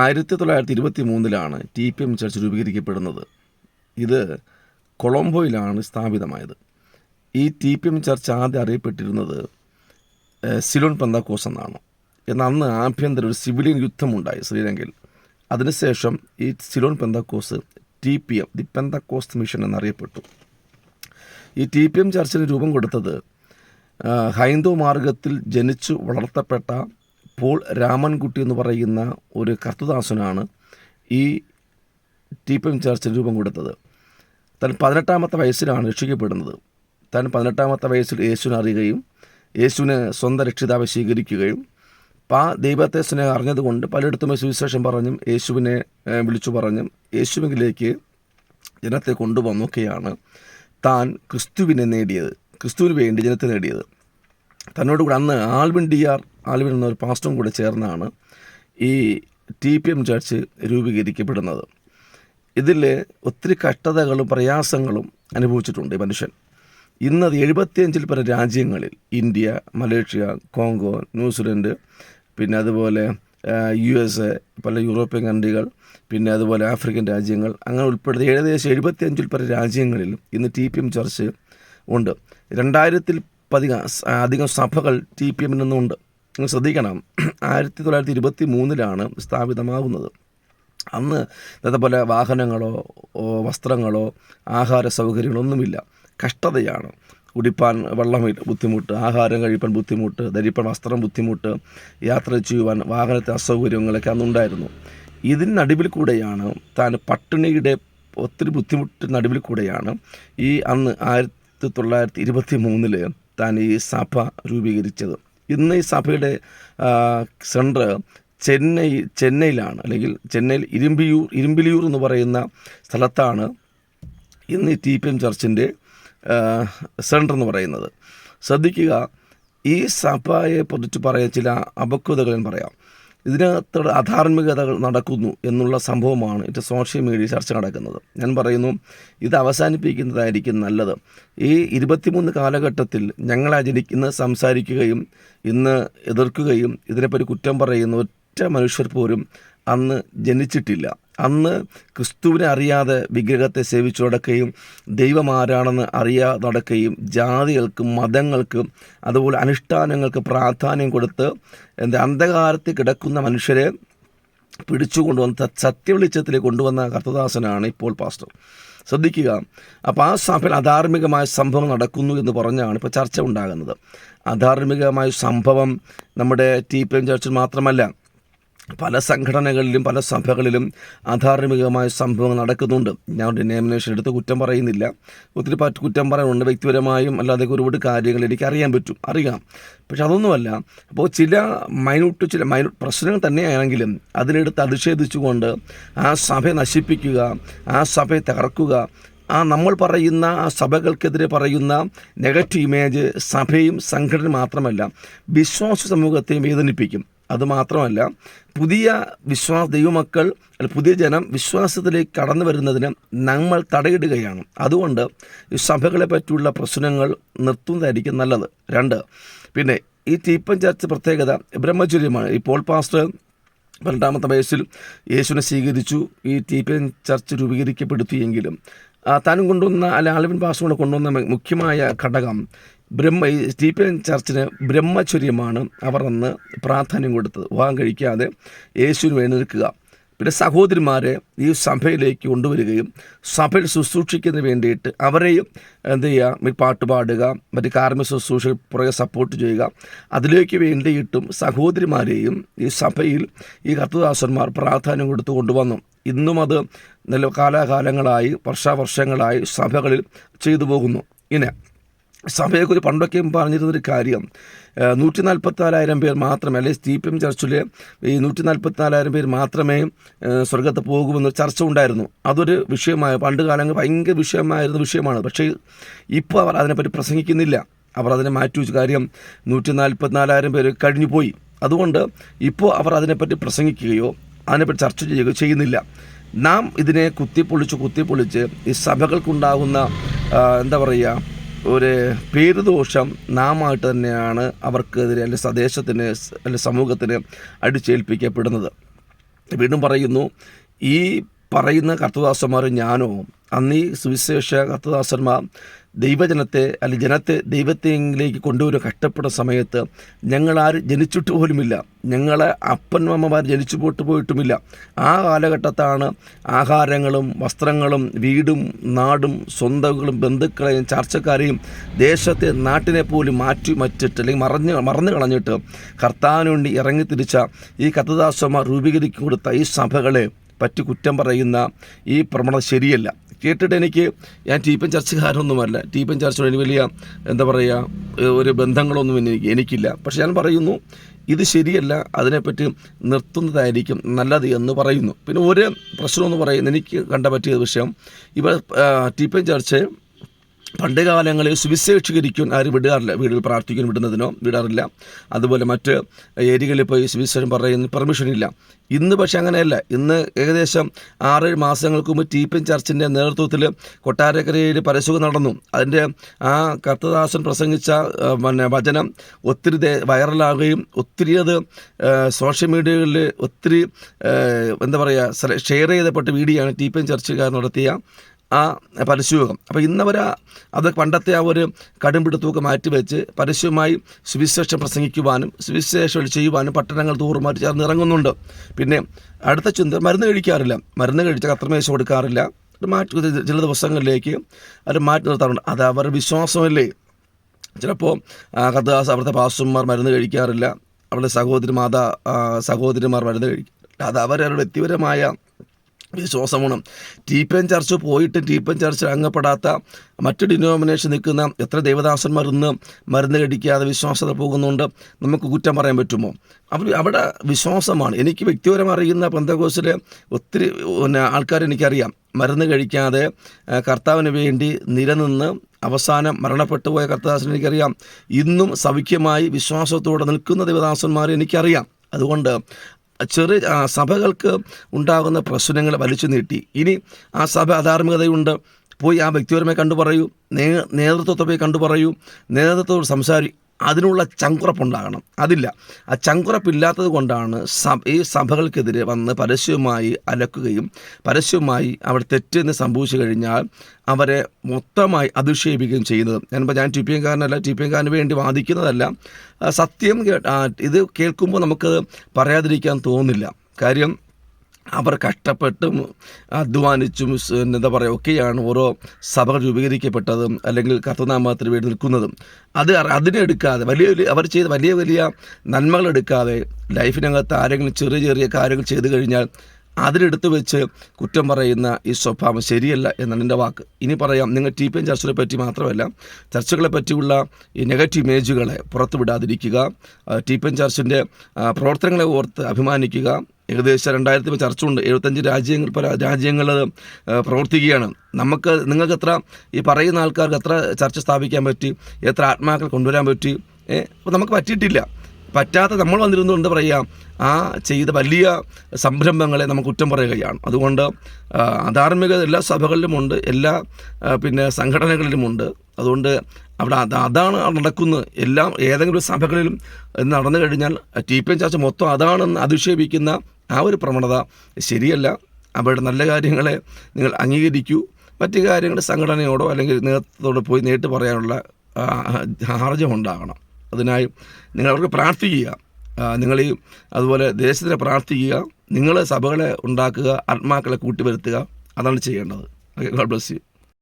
ആയിരത്തി തൊള്ളായിരത്തി ഇരുപത്തി മൂന്നിലാണ് ടി പി എം ചർച്ച് രൂപീകരിക്കപ്പെടുന്നത്. ഇത് കൊളംബോയിലാണ് സ്ഥാപിതമായത്. ഈ ടി പി എം ചർച്ച് ആദ്യം അറിയപ്പെട്ടിരുന്നത് സിലോൺ പന്താക്കോസ് എന്നാണ്. എന്നാൽ അന്ന് ആഭ്യന്തര ഒരു സിവിലിയൻ യുദ്ധമുണ്ടായി ശ്രീലങ്കയിൽ. അതിനുശേഷം ഈ Ceylon Pentecost T P M the Pentecost mission എന്നറിയപ്പെട്ടു. ഈ ടി പി എം ചർച്ചിന് രൂപം കൊടുത്തത് ഹൈന്ദവ മാർഗത്തിൽ ജനിച്ചു വളർത്തപ്പെട്ട പോൾ രാമൻകുട്ടി എന്ന് പറയുന്ന ഒരു കർത്തദാസനാണ് ഈ ടി പി എം ചർച്ചിന് രൂപം കൊടുത്തത്. താൻ പതിനെട്ടാമത്തെ വയസ്സിലാണ് രക്ഷിക്കപ്പെടുന്നത്. താൻ പതിനെട്ടാമത്തെ വയസ്സിൽ യേശുവിനെ അറിയുകയും യേശുവിനെ സ്വന്തം രക്ഷിതാവ് സ്വീകരിക്കുകയും അപ്പം ആ ദൈവത്തെ സ്നേഹം അറിഞ്ഞതുകൊണ്ട് പലയിടത്തും സുവിശേഷം പറഞ്ഞും യേശുവിനെ വിളിച്ചു പറഞ്ഞും യേശുവിലേക്ക് ജനത്തെ കൊണ്ടുവന്നൊക്കെയാണ് താൻ ക്രിസ്തുവിനെ നേടിയത് ക്രിസ്തുവിന് വേണ്ടി ജനത്തെ നേടിയത്. തന്നോട് കൂടെ അന്ന് ആൽവിൻ ഡി ആർ ആൽവിൻ എന്നൊരു പാസ്റ്ററും കൂടെ ചേർന്നാണ് ഈ ടി പി എം ചർച്ച് രൂപീകരിക്കപ്പെടുന്നത്. ഇതിൽ ഒത്തിരി കഷ്ടതകളും പ്രയാസങ്ങളും അനുഭവിച്ചിട്ടുണ്ട് ഈ മനുഷ്യൻ. ഇന്നത് എഴുപത്തിയഞ്ചിൽ പല രാജ്യങ്ങളിൽ ഇന്ത്യ മലേഷ്യ കോങ്കോ ന്യൂസിലൻഡ് പിന്നെ അതുപോലെ യു എസ് എ പല യൂറോപ്യൻ കൺട്രികൾ പിന്നെ അതുപോലെ ആഫ്രിക്കൻ രാജ്യങ്ങൾ അങ്ങനെ ഉൾപ്പെടുത്തി ഏകദേശം എഴുപത്തിയഞ്ചിൽ പല രാജ്യങ്ങളിൽ ഇന്ന് ടി പി എം ചർച്ച് ഉണ്ട്. രണ്ടായിരത്തിൽ പതിക അധികം സഭകൾ ടി പി എമ്മിൽ നിന്നുണ്ട് നിങ്ങൾ ശ്രദ്ധിക്കണം. ആയിരത്തി തൊള്ളായിരത്തി ഇരുപത്തി മൂന്നിലാണ് സ്ഥാപിതമാകുന്നത്. അന്ന് ഇന്നത്തെ പോലെ വാഹനങ്ങളോ വസ്ത്രങ്ങളോ ആഹാര സൗകര്യങ്ങളൊന്നുമില്ല. കഷ്ടതയാണ്. കുടിപ്പാൻ വെള്ളം ബുദ്ധിമുട്ട് ആഹാരം കഴിപ്പാൻ ബുദ്ധിമുട്ട് ധരിപ്പാൻ വസ്ത്രം ബുദ്ധിമുട്ട് യാത്ര ചെയ്യുവാൻ വാഹനത്തെ അസൗകര്യങ്ങളൊക്കെ അന്നുണ്ടായിരുന്നു. ഇതിനടുവിൽ കൂടെയാണ് താൻ പട്ടിണിയുടെ ഒത്തിരി ബുദ്ധിമുട്ടിനടുവിൽ കൂടെയാണ് ഈ അന്ന് ആയിരത്തി തൊള്ളായിരത്തി ഇരുപത്തി മൂന്നിൽ താൻ ഈ സഭ രൂപീകരിച്ചത്. ഇന്ന് ഈ സഭയുടെ സെന്റർ ചെന്നൈ ചെന്നൈയിലാണ് അല്ലെങ്കിൽ ചെന്നൈയിൽ ഇരുമ്പിയൂർ ഇരുമ്പിലിയൂർ എന്ന് പറയുന്ന സ്ഥലത്താണ് ഇന്ന് ഈ ടി പി എം ചർച്ചിന്റെ സെന്റർ എന്ന് പറയുന്നത്. ശ്രദ്ധിക്കുക ഈ സഭയെ കുറിച്ച് പറയാൻ ചില അപക്വതകൾ ഞാൻ പറയാം. ഇതിനകത്ത് അധാർമികതകൾ നടക്കുന്നു എന്നുള്ള സംഭവമാണ് ഇത് സോഷ്യൽ മീഡിയ ചർച്ച നടക്കുന്നത്. ഞാൻ പറയുന്നു ഇത് അവസാനിപ്പിക്കുന്നതായിരിക്കും നല്ലത്. ഈ ഇരുപത്തിമൂന്ന് കാലഘട്ടത്തിൽ ഞങ്ങൾ ആചരിക്കുന്ന സംസാരിക്കുകയും ഇന്ന് എതിർക്കുകയും ഇതിനെപ്പറ്റി കുറ്റം പറയുന്ന ഒറ്റ മനുഷ്യർ പോലും അന്ന് ജനിച്ചിട്ടില്ല. അന്ന് ക്രിസ്തുവിനെ അറിയാതെ വിഗ്രഹത്തെ സേവിച്ചു നടക്കുകയും ദൈവം ആരാണെന്ന് അറിയാതെ നടക്കുകയും ജാതികൾക്കും മതങ്ങൾക്കും അതുപോലെ അനുഷ്ഠാനങ്ങൾക്ക് പ്രാധാന്യം കൊടുത്ത് എന്താ അന്ധകാരത്തിൽ കിടക്കുന്ന മനുഷ്യരെ പിടിച്ചുകൊണ്ടുവന്ന് സത്യവെളിച്ചത്തിൽ കൊണ്ടുവന്ന കർത്തദാസനാണ് ഇപ്പോൾ പാസ്റ്റർ. ശ്രദ്ധിക്കുക അപ്പോൾ ആ സഭയിൽ അധാർമികമായ സംഭവം നടക്കുന്നു എന്ന് പറഞ്ഞാണ് ഇപ്പോൾ ചർച്ച ഉണ്ടാകുന്നത്. അധാർമികമായ സംഭവം നമ്മുടെ ടി പി എം ചർച്ചിൽ മാത്രമല്ല പല സംഘടനകളിലും പല സഭകളിലും അധാർമികമായ സംഭവങ്ങൾ നടക്കുന്നുണ്ട്. ഞാൻ ഡിനോമിനേഷൻ എടുത്ത് കുറ്റം പറയുന്നില്ല. ഒത്തിരി പറ്റ് കുറ്റം പറയാനുണ്ട്. വ്യക്തിപരമായും അല്ലാതെ ഒരുപാട് കാര്യങ്ങൾ എനിക്ക് അറിയാൻ പറ്റും. അറിയാം. പക്ഷെ അതൊന്നുമല്ല. അപ്പോൾ ചില മൈനൂട്ട് ചില മൈനൂട്ട് പ്രശ്നങ്ങൾ തന്നെയാണെങ്കിലും അതിനെടുത്ത് അധിഷേധിച്ചുകൊണ്ട് ആ സഭയെ നശിപ്പിക്കുക ആ സഭയെ തകർക്കുക ആ നമ്മൾ പറയുന്ന ആ സഭകൾക്കെതിരെ പറയുന്ന നെഗറ്റീവ് ഇമേജ് സഭയും സംഘടന മാത്രമല്ല വിശ്വാസ സമൂഹത്തെയും വേദനിപ്പിക്കും. അതുമാത്രമല്ല പുതിയ വിശ്വാസ ദൈവമക്കൾ പുതിയ ജനം വിശ്വാസത്തിലേക്ക് കടന്നു വരുന്നതിന് നമ്മൾ തടയിടുകയാണ്. അതുകൊണ്ട് ഈ സഭകളെ പറ്റിയുള്ള പ്രശ്നങ്ങൾ നിർത്തുന്നതായിരിക്കും നല്ലത്. രണ്ട് പിന്നെ ഈ തീപ്പൻ ചർച്ച് പ്രത്യേകത ബ്രഹ്മചര്യമാണ്. ഈ പോൾ പാസ്റ്റർ പന്ത്രണ്ടാമത്തെ വയസ്സിൽ യേശുവിനെ സ്വീകരിച്ചു ഈ തീപ്പൻ ചർച്ച രൂപീകരിക്കപ്പെടുത്തിയെങ്കിലും താനും കൊണ്ടുവന്ന അല്ല ആൽവിൻ പാസ്റ്റർ കൊണ്ടുവന്ന മുഖ്യമായ ഘടകം ബ്രഹ്മ ഈ സ്റ്റീഫൻ ചർച്ചിന് ബ്രഹ്മചര്യമാണ് അവർ അന്ന് പ്രാധാന്യം കൊടുത്തത്. വിവാഹം കഴിക്കാതെ യേശുവിന് വേണ്ടി പിന്നെ സഹോദരിമാരെ ഈ സഭയിലേക്ക് കൊണ്ടുവരികയും സഭയിൽ ശുശ്രൂഷിക്കുന്നതിന് വേണ്ടിയിട്ട് അവരെയും എന്ത് ചെയ്യുക? പാട്ട് പാടുക മറ്റ് കാർമ്മിക ശുശ്രൂഷ പുറകെ സപ്പോർട്ട് ചെയ്യുക. അതിലേക്ക് വേണ്ടിയിട്ടും സഹോദരിമാരെയും ഈ സഭയിൽ ഈ കർത്തദാസന്മാർ പ്രാധാന്യം കൊടുത്തു കൊണ്ടുവന്നു. ഇന്നും അത് നല്ല കാലാകാലങ്ങളായി വർഷാവർഷങ്ങളായി സഭകളിൽ ചെയ്തു പോകുന്നു. ഇനി സഭയെക്കുറിച്ച് പണ്ടൊക്കെ പറഞ്ഞിരുന്നൊരു കാര്യം നൂറ്റി നാൽപ്പത്തിനാലായിരം പേർ മാത്രമേ അല്ലെങ്കിൽ സ്റ്റീ പി എം ചർച്ചിൽ ഈ നൂറ്റി നാൽപ്പത്തിനാലായിരം പേർ മാത്രമേ സ്വർഗത്ത് പോകുമെന്ന് ചർച്ച ഉണ്ടായിരുന്നു. അതൊരു വിഷയമായ പണ്ട് കാലങ്ങൾ ഭയങ്കര വിഷയമായിരുന്ന വിഷയമാണ്. പക്ഷേ ഇപ്പോൾ അവർ അതിനെപ്പറ്റി പ്രസംഗിക്കുന്നില്ല. അവർ അതിനെ മാറ്റി വെച്ചു. കാര്യം നൂറ്റി നാൽപ്പത്തിനാലായിരം പേര് കഴിഞ്ഞു പോയി. അതുകൊണ്ട് ഇപ്പോൾ അവർ അതിനെപ്പറ്റി പ്രസംഗിക്കുകയോ അതിനെപ്പറ്റി ചർച്ച ചെയ്യുകയോ ചെയ്യുന്നില്ല. നാം ഇതിനെ കുത്തിപ്പൊളിച്ച് കുത്തിപ്പൊളിച്ച് ഈ സഭകൾക്കുണ്ടാകുന്ന എന്താ പറയുക ഒരു പേരുദോഷം നാമായിട്ട് തന്നെയാണ് അവർക്കെതിരെ അല്ലെങ്കിൽ സ്വദേശത്തിന് അല്ലെങ്കിൽ സമൂഹത്തിന് അടിച്ചേൽപ്പിക്കപ്പെടുന്നത്. വീണ്ടും പറയുന്നു ഈ പറയുന്ന കർത്തദാസന്മാർ ഞാനോ അന്ന് സുവിശേഷ കർത്തദാസന്മാർ ദൈവജനത്തെ അല്ലെങ്കിൽ ജനത്തെ ദൈവത്തിലേക്ക് കൊണ്ടുവരുക കഷ്ടപ്പെടുന്ന സമയത്ത് ഞങ്ങളാരും ജനിച്ചിട്ട് പോലുമില്ല. ഞങ്ങളെ അപ്പൻ അമ്മമാർ ജനിച്ചു പോയിട്ട് പോയിട്ടുമില്ല. ആ കാലഘട്ടത്താണ് ആഹാരങ്ങളും വസ്ത്രങ്ങളും വീടും നാടും സ്വന്തങ്ങളും ബന്ധുക്കളെയും ചർച്ചക്കാരെയും ദേശത്തെ നാട്ടിനെ പോലും മാറ്റി മറ്റിട്ട് അല്ലെങ്കിൽ മറഞ്ഞ് മറന്നു കളഞ്ഞിട്ട് കർത്താവിനുവേണ്ടി ഇറങ്ങി തിരിച്ച ഈ കത്തദാസന്മാർ രൂപീകരിച്ചു കൊടുത്ത ഈ സഭകളെ പറ്റി കുറ്റം പറയുന്ന ഈ പ്രവണത ശരിയല്ല. കേട്ടിട്ട് എനിക്ക് ഞാൻ ടീപ്പൻ ചർച്ചക്കാരൊന്നുമല്ല ടീപ്പൻ ചർച്ചയോട് എനിക്ക് വലിയ എന്താ പറയുക ഒരു ബന്ധങ്ങളൊന്നും എനിക്ക് എനിക്കില്ല. പക്ഷെ ഞാൻ പറയുന്നു ഇത് ശരിയല്ല അതിനെപ്പറ്റി നിർത്തുന്നതായിരിക്കും നല്ലത് എന്ന് പറയുന്നു. പിന്നെ ഒരു പ്രശ്നമെന്ന് പറയുന്നത് എനിക്ക് കണ്ട പറ്റിയ വിഷയം ഇവ ടീപ്പൻ ചർച്ച് പണ്ട് കാലങ്ങളിൽ സുവിശേഷീകരിക്കാൻ ആരും വിടാറില്ല. വീടിൽ പ്രാർത്ഥിക്കാൻ വിടുന്നതിനോ വിടാറില്ല. അതുപോലെ മറ്റ് ഏരിയകളിൽ പോയി സുവിശേഷം പറയുന്ന പെർമിഷൻ ഇല്ല. ഇന്ന് പക്ഷേ അങ്ങനെയല്ല. ഇന്ന് ഏകദേശം ആറേഴ് മാസങ്ങൾക്ക് മുമ്പ് ടി പി ചർച്ചിന്റെ നേതൃത്വത്തിൽ കൊട്ടാരക്കരയിൽ പരസ്യം നടന്നു. അതിന്റെ ആ കർത്തദാസൻ പ്രസംഗിച്ച പിന്നെ വചനം ഒത്തിരി വൈറലാകുകയും ഒത്തിരി അത് സോഷ്യൽ മീഡിയകളിൽ ഒത്തിരി എന്താ പറയുക ഷെയർ ചെയ്തപ്പെട്ട വീഡിയോ ആണ് പി ചർച്ചുകാർ നടത്തിയ ആ പരസ്യയോഗം അപ്പോൾ ഇന്നവർ അത് പണ്ടത്തെ ആ ഒരു കടുംപിടുത്തമൊക്കെ മാറ്റിവെച്ച് പരസ്യമായി സുവിശേഷം പ്രസംഗിക്കുവാനും സുവിശേഷം ചെയ്യുവാനും പട്ടണങ്ങൾ തൂറുമാറ്റി ചേർന്ന് ഇറങ്ങുന്നുണ്ട്. പിന്നെ അടുത്ത ചിന്ത മരുന്ന് കഴിക്കാറില്ല. മരുന്ന് കഴിച്ച കത്രമേശ കൊടുക്കാറില്ല. മാറ്റി ചില ദിവസങ്ങളിലേക്ക് അവർ മാറ്റി നിർത്താറുണ്ട്. അത് അവരുടെ വിശ്വാസമല്ലേ? ചിലപ്പോൾ കഥാസ് അവിടുത്തെ പാസ്റ്റർമാർ മരുന്ന് കഴിക്കാറില്ല. അവരുടെ സഹോദരി മാതാ സഹോദരിമാർ മരുന്ന് കഴിക്കാറില്ല അത് അവരവരുടെ വ്യക്തിപരമായ വിശ്വാസമാണ് ടീപ്പൻ ചർച്ച് പോയിട്ട് ടീപ്പൻ ചർച്ചിൽ അംഗപ്പെടാത്ത മറ്റു ഡിനോമിനേഷൻ നിൽക്കുന്ന എത്ര ദേവദാസന്മാർ ഇന്ന് മരുന്ന് കടിക്കാതെ വിശ്വാസത്തിൽ പോകുന്നുണ്ട് നമുക്ക് കുറ്റം പറയാൻ പറ്റുമോ? അവർ അവിടെ വിശ്വാസമാണ്. എനിക്ക് വ്യക്തിപരം അറിയുന്ന പന്തകോസിലെ ഒത്തിരി പിന്നെ ആൾക്കാർ എനിക്കറിയാം. മരുന്ന് കഴിക്കാതെ കർത്താവിന് വേണ്ടി നിലനിന്ന് അവസാനം മരണപ്പെട്ടു പോയ കർത്താദാസൻ എനിക്കറിയാം. ഇന്നും സൗഖ്യമായി വിശ്വാസത്തോടെ നിൽക്കുന്ന ദേവദാസന്മാരെ എനിക്കറിയാം. അതുകൊണ്ട് ചെറിയ സഭകൾക്ക് ഉണ്ടാകുന്ന പ്രശ്നങ്ങൾ വലിച്ചു നീട്ടി. ഇനി ആ സഭ അധാർമികതയുണ്ട്. പോയി ആ വ്യക്തിപരമായി കണ്ടു പറയൂ. നേ നേതൃത്വത്തെ പോയി കണ്ടു പറയൂ. നേതൃത്വത്തോട് സംസാരി അതിനുള്ള ചങ്കുറപ്പുണ്ടാകണം. അതില്ല. ആ ചങ്കുറപ്പില്ലാത്തത് കൊണ്ടാണ് ഈ സഭകൾക്കെതിരെ വന്ന് പരസ്യമായി അലക്കുകയും പരസ്യമായി അവർ തെറ്റെന്ന് സംഭവിച്ചു കഴിഞ്ഞാൽ അവരെ മൊത്തമായി അധിക്ഷേപിക്കുകയും ചെയ്യുന്നത്. ഞാനിപ്പോൾ ഞാൻ ടി പി എംകാരനല്ല ടി പി എംകാരന് വേണ്ടി വാദിക്കുന്നതല്ല സത്യം ഇത് കേൾക്കുമ്പോൾ നമുക്ക് പറയാതിരിക്കാൻ തോന്നില്ല കാര്യം അവർ കഷ്ടപ്പെട്ടും അധ്വാനിച്ചും എന്താ പറയുക ഒക്കെയാണ് ഓരോ സഭകൾ രൂപീകരിക്കപ്പെട്ടതും അല്ലെങ്കിൽ കർത്തനാമത്തിന് വേണ്ടി നിൽക്കുന്നതും. അത് അതിനെ അതിനെടുക്കാതെ വലിയ വലിയ അവർ ചെയ്ത വലിയ വലിയ നന്മകൾ എടുക്കാതെ ലൈഫിനകത്ത് ആരെങ്കിലും ചെറിയ ചെറിയ കാര്യങ്ങൾ ചെയ്തു കഴിഞ്ഞാൽ അതിലെടുത്ത് വെച്ച് കുറ്റം പറയുന്ന ഈ സ്വഭാവം ശരിയല്ല എന്നാണ് എന്റെ വാക്ക്. ഇനി പറയാം നിങ്ങൾ ടി പി എൻ ചർച്ചിനെ പറ്റി മാത്രമല്ല ചർച്ചകളെ പറ്റിയുള്ള ഈ നെഗറ്റീവ് ഇമേജുകളെ പുറത്തുവിടാതിരിക്കുക ടി പി എൻ ചർച്ചിന്റെ പ്രവർത്തനങ്ങളെ ഓർത്ത് അഭിമാനിക്കുക ഏകദേശം രണ്ടായിരത്തി ചർച്ചുണ്ട് എഴുപത്തഞ്ച് രാജ്യങ്ങൾ പല രാജ്യങ്ങൾ പ്രവർത്തിക്കുകയാണ്. നമുക്ക് നിങ്ങൾക്ക് എത്ര ഈ പറയുന്ന ആൾക്കാർക്ക് എത്ര ചർച്ച സ്ഥാപിക്കാൻ പറ്റി? എത്ര ആത്മാക്കൾ കൊണ്ടുവരാൻ പറ്റി? അപ്പോൾ നമുക്ക് പറ്റിയിട്ടില്ല. പറ്റാത്ത നമ്മൾ വന്നിരുന്നു എന്താ പറയുക ആ ചെയ്ത വലിയ സംരംഭങ്ങളെ നമുക്ക് കുറ്റം പറയുകയാണ്. അതുകൊണ്ട് അധാർമ്മിക എല്ലാ സഭകളിലുമുണ്ട് എല്ലാ പിന്നെ സംഘടനകളിലുമുണ്ട് അതുകൊണ്ട് അവിടെ അത് അതാണ് നടക്കുന്നത്. എല്ലാം ഏതെങ്കിലും സഭകളിലും നടന്നു കഴിഞ്ഞാൽ ടി പി എം ചർച്ച മൊത്തം അതാണെന്ന് അധിക്ഷേപിക്കുന്ന ആ ഒരു പ്രവണത ശരിയല്ല. അവരുടെ നല്ല കാര്യങ്ങളെ നിങ്ങൾ അംഗീകരിക്കൂ. മറ്റ് കാര്യങ്ങൾ സംഘടനയോടോ അല്ലെങ്കിൽ നേതൃത്വത്തോടോ പോയി നേരിട്ട് പറയാനുള്ള ആർജം ഉണ്ടാകണം അതിനായി നിങ്ങൾ അവർക്ക് പ്രാർത്ഥിക്കുക നിങ്ങൾ ഈ അതുപോലെ ദേശത്തിനെ പ്രാർത്ഥിക്കുക. നിങ്ങൾ സഭകളെ ഉണ്ടാക്കുക ആത്മാക്കളെ കൂട്ടിവരുത്തുക. അതാണ് ചെയ്യേണ്ടത്. God bless you.